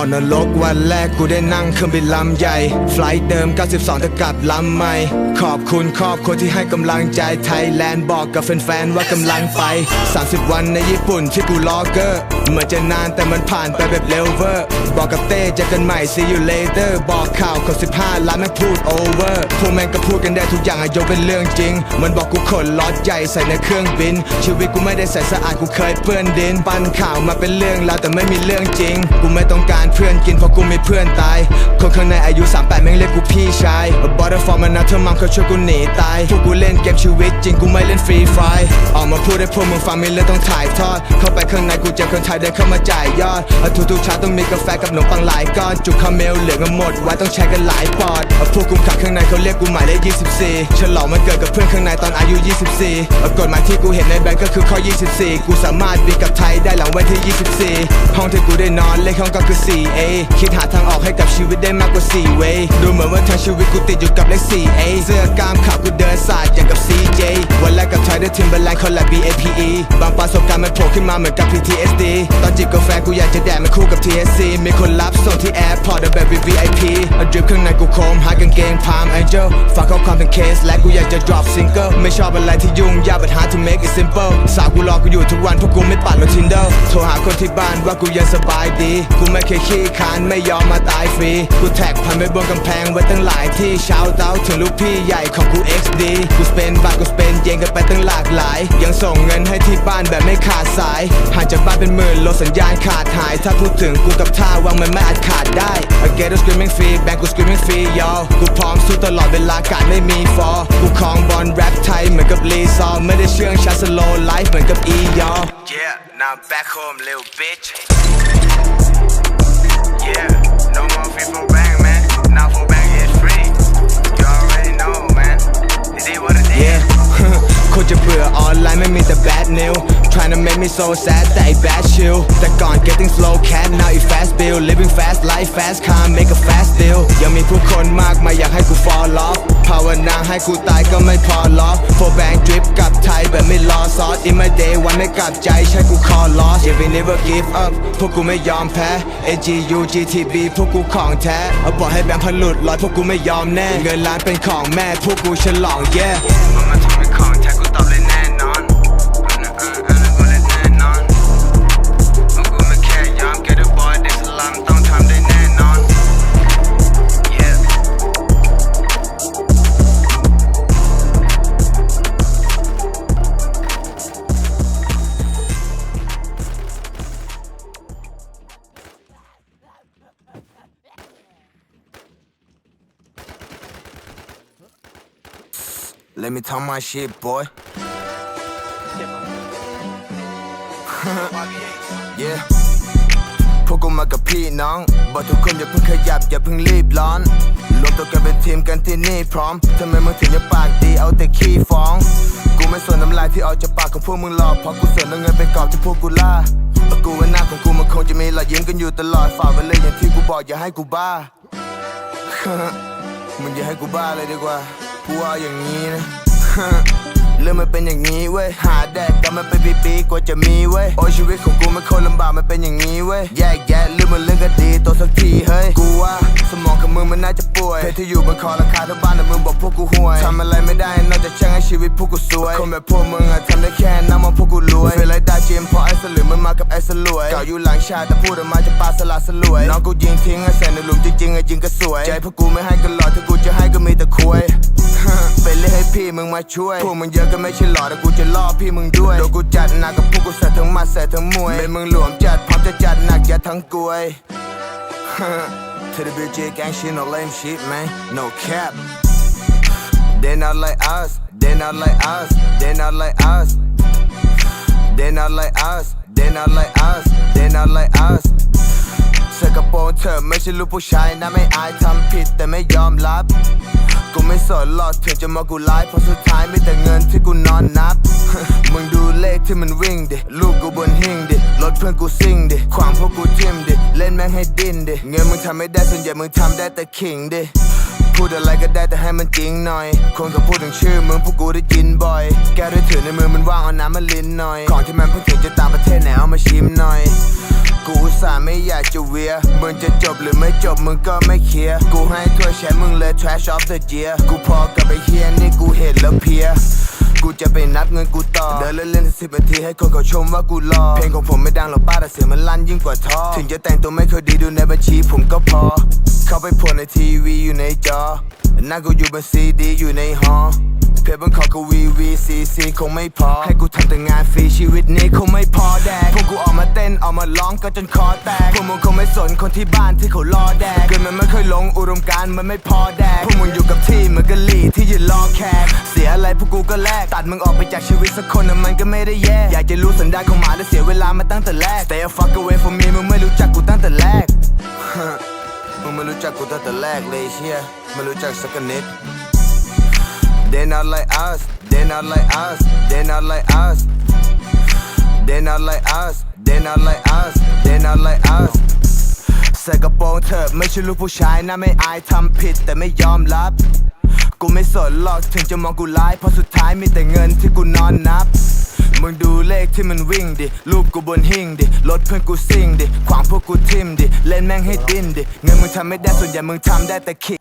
ออกนรกวันแรกกูได้นั่งเครื่องบินลำใหญ่ ไฟลท์เดิม 92แต่กลับลำใหม่ ขอบคุณครอบครัวที่ให้กำลังใจไทยแลนด์บอกกับแฟนๆว่ากำลังไป 30 วันในญี่ปุ่นที่กูรอเกอร์เหมือนจะนานแต่มันผ่านไปแบบเร็วเวอร์ บอกกับเต้เจอกันใหม่ see you later บอกข่าวคน15 ล้านไม่พูด over พวกแม่งก็พูดกันได้ทุกอย่างอะยกเป็นเรื่องจริง มันบอกกูขนล็อตใหญ่ใส่ในเครื่องบิน ชีวิตกูไม่ได้ใส่สะอาดกูเคยเปื้อนดิน ปั้นข่าวมาเป็นเรื่องราวแต่ไม่มีเรื่องจริง กูไม่ต้องการเพื่อนกินเพราะกูมีเพื่อนตาย คนข้างในอายุ 38แม่งเรียกกูพี่ชายบอร์ฟอร์มันนะเธอมังเขาช่วยกูหนีตาย พวกกูเล่นเกมชีวิตจริงกูไม่เล่นฟรีไฟออกมาพูดให้พวกมึงฟังมีเรื่องต้องถ่ายทอด เข้าไปข้างในกูเจอคนไทยเดินเข้ามาจ่ายยอดทุกทุกเช้าต้องมีกาแฟกับขนมปังหลายก้อน จุกคาเมลเหลือกันหมดไว้ต้องใช้กันหลายปอดพวกกุมขังข้างในเขาเรียกกูหมายเลข24ฉลองมันเกิดกับเพื่อนข้างในตอนอายุ 24กฎหมายที่กูเห็นในแบงก์ก็คือข้อ 24 กูสามารถบินกับไทยได้หลังวันที่ 24 ห้องที่กูได้นอนเลขห้องก็คือ 4A คิดหาทางออกให้กับชีวิตได้มากกว่า 4 way ดูเหมือนว่าทางชีวิตกูติดอยู่กับเลข 4A เสื้อกล้ามขาวกูเดินสายอย่างกับ CJ วันแรกกับ ได้ทิมเบอร์แลน์คอลแลบ BAPE บางประสบการณ์มันโผล่ขึ้นมาเหมือนกับ PTSD ตอนจิบกาแฟกูอยากจะแดกมันคู่กับ TSC มีคนรับส่งที่แอร์พอร์ตแบบ VIP เอาดริปข้างในกูโคมหากางเกงพาม Angel ฝากข้อความเป็นเคส และกูอยากจะ drop single ไม่ชอบอะไรที่ยุ่งยาก but hard to make it simple สาวกูรอกูอยู่ทุกวันเพราะกูไม่ปัดลง Tinder โทรหาคนที่บ้านว่ากูยังสบายดี กูไม่เคยขี้คานไม่ยอมมาตายฟรี กูแท็กพันไปบนกำแพงไว้ตั้งหลายที่ชาวเต้าถึงลูกพี่ใหญ่ของกู XD กูสเปนบาทกูสเปนเยนกันไปตั้งหลากหลาย ยังส่งเงินให้ที่บ้านแบบไม่ขาดสายห่างจากบ้านเป็นหมื่นโลสัญญาณขาดหาย ถ้าพูดถึงกูกับท่าวางมันไม่อาจขาดได้ I get a screaming free แบงกู screaming free yo กูพร้อมสู้ตลอดเวลาการไม่มีฟอกูครองบอลแรปไทยเหมือนกับลีซอไม่ได้เชื่องช้า slow life เหมือนกับ E yo Yeah now I'm back home little bitch Yeah no more free for จะเบื่อออนไลน์ไม่มีแต่ bad news trying to make me so sad แต่ I bad chill แต่ก่อน getting slow cat now it fast bill living fast life fast car make a fast deal ยังมีผู้คนมากมายอยากให้กู fall off ภาวนาให้กูตายก็ไม่พอล็อก for bang drip กับไทยแบบไม่รอซอส in my day วันไม่กลับใจใช่กู call lost yeah we never give up พวกกูไม่ยอมแพ้ AGU GTB พวกกูของแท้เอาบอกให้แบงค์พันหลุดลอยพวกกูไม่ยอมแน่ เงินล้านเป็นของแม่พวกกูฉลอง yeah Let me talk my shit, boy. yeah. พวกกูมากับพี่น้อง บอกทุกคนอย่าเพิ่งขยับ อย่าเพิ่งรีบร้อน รวมตัวกันเป็นทีมกันที่นี่พร้อม ทำไมมึงถึงจะปากดีเอาแต่ขี้ฟ้อง กูไม่สนน้ำลายที่ออกจากปากของพวกมึงหรอกเพราะกูสนเอาเงินเป็นกอบที่พวกกูล่าแต่กูว่าหน้าของกูมันคงจะมีรอยยิ้มกันอยู่ตลอดฝากไว้เลยอย่างที่กูบอกอย่าให้กูบ้า มึงอย่าให้กูบ้าเลยดีกว่า กูว่าอย่างนี้นะเรื่องมันเป็นอย่างนี้เว้ย หาแดกกันมันเป็นปีๆกว่าจะมีเว้ย โอ้ชีวิตของกูมันโคนลำบากมันเป็นอย่างนี้เว้ย แยกแยะเรื่องมันเรื่องก็ดีตัวสักทีเฮ้ย กูว่าสมองของมึงมันน่าจะป่วยเพชรที่อยู่บนคอราคาเท่าบ้าน พวกกูห่วยทำอะไรไม่ได้นอกจากช่างให้ชีวิตพวกกูสวยคนแบบพวกมึงอะทำได้แค่นั่งมองพวกกูรวยเฟลไรได้จิมเพราะไอ้สลือมันมากับไอ้สลวยเก่าอยู่หลังชาติแต่พูดออกมาจะปาสลาสลวยน้องกูยิงทิ้งไอ้แสนในหลุมจริงๆไอ้ยิงก็สวยใจพวกกูไม่ให้กันหรอกถ้ากูจะให้ก็มีแต่คุยเป็นเรื่องให้พี่มึงมาช่วยพวกมึงเยอะก็ไม่ใช่หล่อแต่กูจะล่อพี่มึงด้วยโดนกูจัดหนักกับพวกกูใส่ทั้งหมัดใส่ทั้งมวยเป็นมึงหลวมจัดพร้อมจะจัดหนักยัดทั้งกลวย To the bitch gang shit no lame shit man no cap They not like us They not like us They not like us They not like us They not like us They not like us ส่กระโปรงเธอไม่ใช่ลูกผู้ชายนะไม่อายทำผิดแต่ไม่ยอมรับ กูไม่สนหรอกถึงจะมากูไลฟ์เพราะสุดท้ายมีแต่เงินที่กูนอนนับ มึงดูเลขที่มันวิ่งดิ ลูกกูบนหิ้งดิ รถเพื่อนกูซิ่งดิขวางพวกกูทิมดิ เล่นแม่งให้ดิ้นดิ เงินมึงทำไม่ได้ส่วนใหญ่มึงทำได้แต่ขิงดิ พูดอะไรก็ได้แต่ให้มันจริงหน่อย คนเขาพูดถึงชื่อมึงพวกกูได้ยินบ่อย แก้วด้วยถือในมือมันว่างเอาน้ำมาลิ้นหน่อย ของที่มันเพิ่งถึงจะตามประเทศไหนเอามาชิมหน่อย กูอุตส่าห์ไม่อยากจะเวีย มึงจะจบหรือไม่จบมึงก็ไม่เคลียร์ กูให้ถ้วยแชมป์มึงเลย trash of the year กูพอกับไอ้เฮียนี่กูเห็นแล้วเพีย กูจะไปนับเงินกูต่อ เดินเล่นๆสิบนาทีให้คนเขาชมว่ากูหล่อเพลงของผมไม่ดังหรอกป้าแต่เสียงมันลั่นยิ่งกว่าท่อ ถึงจะแต่งตัวไม่ค่อยดีดูในบัญชีผมก็พอ เข้าไปโผล่ในทีวีอยู่ในจอหน้ากูอยู่บนซีดีอยู่ในหอเพจบนขอกูวีวีซีซีคงไม่พอ ให้กูทำแต่งานฟรีชีวิตนี้คงไม่พอแดก พวกกูออกมาเต้นออกมาร้องก็จนคอแตก พวกมึงคงไม่สนคนที่บ้านที่เขารอแดกเกินมันไม่เคยหลงอุดมการมันไม่พอแดก พวกมึงอยู่กับที่เหมือนกะลี่ที่ยืนรอแขก สียอะไรพวกกูก็แลกตัดมึงออกไปจากชีวิตสักคนน่ะมันก็ไม่ได้แย่อยากจะรู้สันดานของหมาและเสียเวลามาตั้งแต่แรก Stay a fuck away from me มึงไม่รู้จักกูตั้งแต่แรกมึงไม่รู้จักกูตั้งแต่แรกเลยเชียไม่รู้จักสักนิด They not like us, they not like us, they not like us. They not like us, they not like us, they not like us. ใส่กระโปรงเธอไม่ใช่ลูกผู้ชายนะไม่อายทำผิดแต่ไม่ยอมรับ กูไม่สนหรอกถึงจะมองกูร้ายเพราะสุดท้ายมีแต่เงินที่กูนอนนับ มึงดูเลขที่มันวิ่งดิ รูปกูบนหิ้งดิ รถเพื่อนกูซิ่งดิ ขวางพวกกูทิมดิ เล่นแม่งให้ดิ้นดิ เงินมึงทำไม่ได้ส่วนใหญ่มึงทำได้แต่คิด